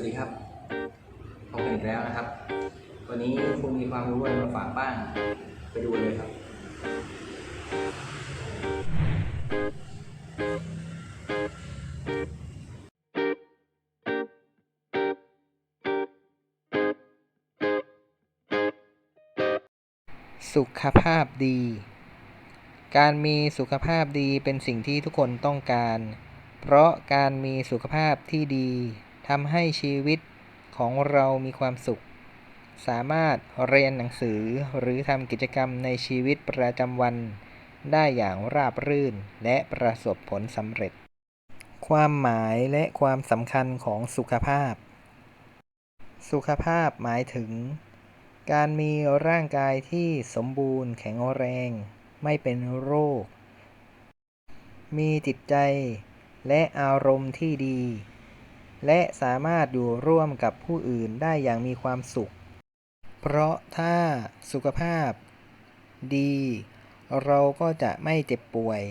วัสดีครับพบกันอีกแล้วนะครับ วันนี้ครูมีความรู้อะไรมาฝากบ้าง ไปดูเลยครับ สุขภาพดี การมีสุขภาพดีเป็นสิ่งที่ทุกคนต้องการ เพราะการมีสุขภาพที่ดี ทำให้ชีวิตของเรามีความสุข สามารถเรียนหนังสือหรือทำกิจกรรมในชีวิตประจำวัน ได้อย่างราบรื่นและประสบผลสำเร็จ ความหมายและความสำคัญของสุขภาพ สุขภาพหมายถึง การมีร่างกายที่สมบูรณ์แข็งแรง ไม่เป็นโรค มีจิตใจและอารมณ์ที่ดี และสามารถอยู่ร่วมกับผู้อื่นได้อย่างมีความสุข เพราะถ้าสุขภาพดี เราก็จะไม่เจ็บป่วย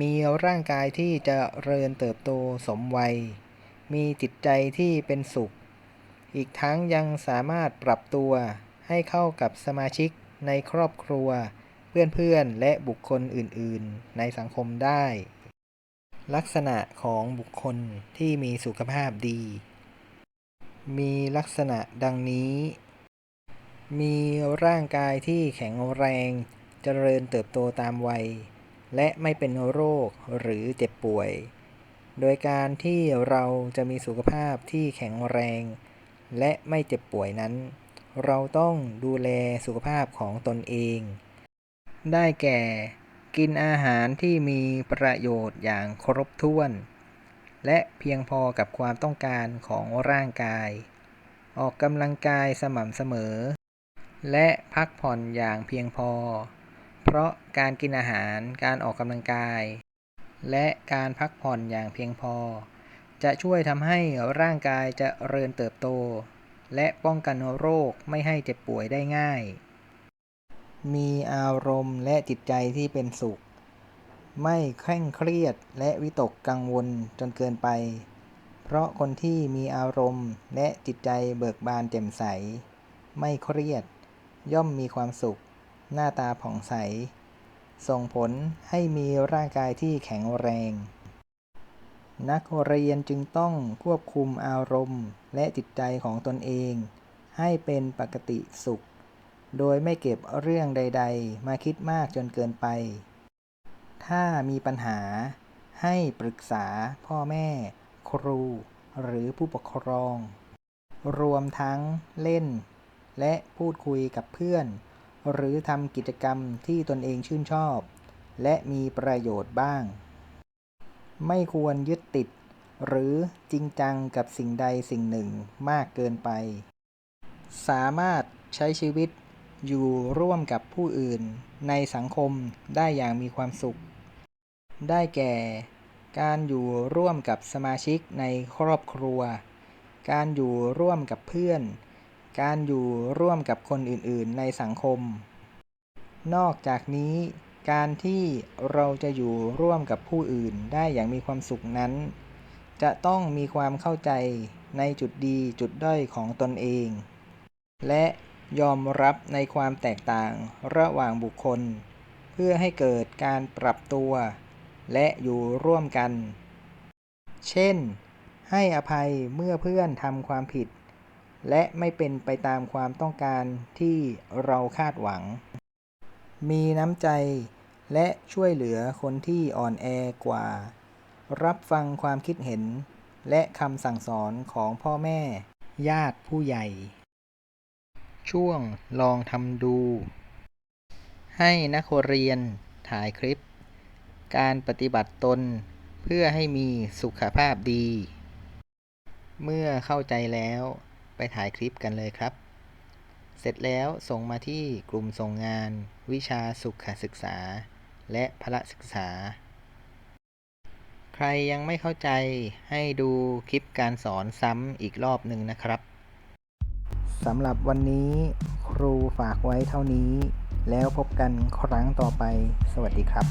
มีร่างกายที่จเจริญเติบโตสมวัย มีจิตใจที่เป็นสุข อีกทั้งยังสามารถปรับตัวให้เข้ากับสมาชิกในครอบครัว เพื่อนๆ และบุคคลอื่นๆ ในสังคมได้ ลักษณะของบุคคลที่มีสุขภาพดี มีลักษณะดังนี้ มีร่างกายที่แข็งแรง เจริญเติบโตตามวัย และไม่เป็นโรคหรือเจ็บป่วย โดยการที่เราจะมีสุขภาพที่แข็งแรง และไม่เจ็บป่วยนั้น เราต้องดูแลสุขภาพของตนเอง ได้แก่ กินอาหารที่มีประโยชน์อย่างครบถ้วน และเพียงพอกับความต้องการของร่างกาย ออกกำลังกายสม่ำเสมอ และพักผ่อนอย่างเพียงพอ เพราะการกินอาหารการออกกำลังกาย และการพักผ่อนอย่างเพียงพอ จะช่วยทำให้ร่างกายจะเริญเติบโต และป้องกันโรคไม่ให้เจ็บป่วยได้ง่าย มีอารมณ์และจิตใจที่เป็นสุข ไม่เคร่งเครียดและวิตกกังวลจนเกินไป เพราะคนที่มีอารมณ์และจิตใจเบิกบานแจ่มใส ไม่เครียด ย่อมมีความสุข หน้าตาผ่องใส ส่งผลให้มีร่างกายที่แข็งแรง นักเรียนจึงต้องควบคุมอารมณ์และจิตใจของตนเอง ให้เป็นปกติสุข โดยไม่เก็บเรื่องใด ๆ มาคิดมากจนเกินไป ถ้ามีปัญหาให้ปรึกษาพ่อแม่ ครู หรือผู้ปกครอง รวมทั้งเล่น และพูดคุยกับเพื่อน หรือทำกิจกรรมที่ตนเองชื่นชอบ และมีประโยชน์บ้าง ไม่ควรยึดติด หรือจริงจังกับสิ่งใดสิ่งหนึ่งมากเกินไป สามารถใช้ชีวิต อยู่ร่วมกับผู้อื่นในสังคมได้อย่างมีความสุข ได้แก่ การอยู่ร่วมกับสมาชิกในครอบครัว การอยู่ร่วมกับเพื่อน การอยู่ร่วมกับคนอื่นๆ ในสังคม นอกจากนี้ การที่เราจะอยู่ร่วมกับผู้อื่นได้อย่างมีความสุขนั้น จะต้องมีความเข้าใจในจุดดีจุดด้อยของตนเอง และ ยอมรับในความแตกต่างระหว่างบุคคล เพื่อให้เกิดการปรับตัว และอยู่ร่วมกัน เช่น ให้อภัยเมื่อเพื่อนทำความผิด และไม่เป็นไปตามความต้องการที่เราคาดหวัง มีน้ำใจและช่วยเหลือคนที่อ่อนแอกว่า รับฟังความคิดเห็น และคำสั่งสอนของพ่อแม่ ญาติผู้ใหญ่ ช่วงลองทำดู ให้นักเรียนถ่ายคลิป การปฏิบัติตนเพื่อให้มีสุขภาพดี เมื่อเข้าใจแล้วไปถ่ายคลิปกันเลยครับ เสร็จแล้วส่งมาที่กลุ่มส่งงาน วิชาสุขศึกษา และพละศึกษา ใครยังไม่เข้าใจให้ดูคลิปการสอนซ้ำอีกรอบหนึ่งนะครับ สำหรับวันนี้ครูฝากไว้เท่านี้ แล้วพบกันครั้งต่อไป สวัสดีครับ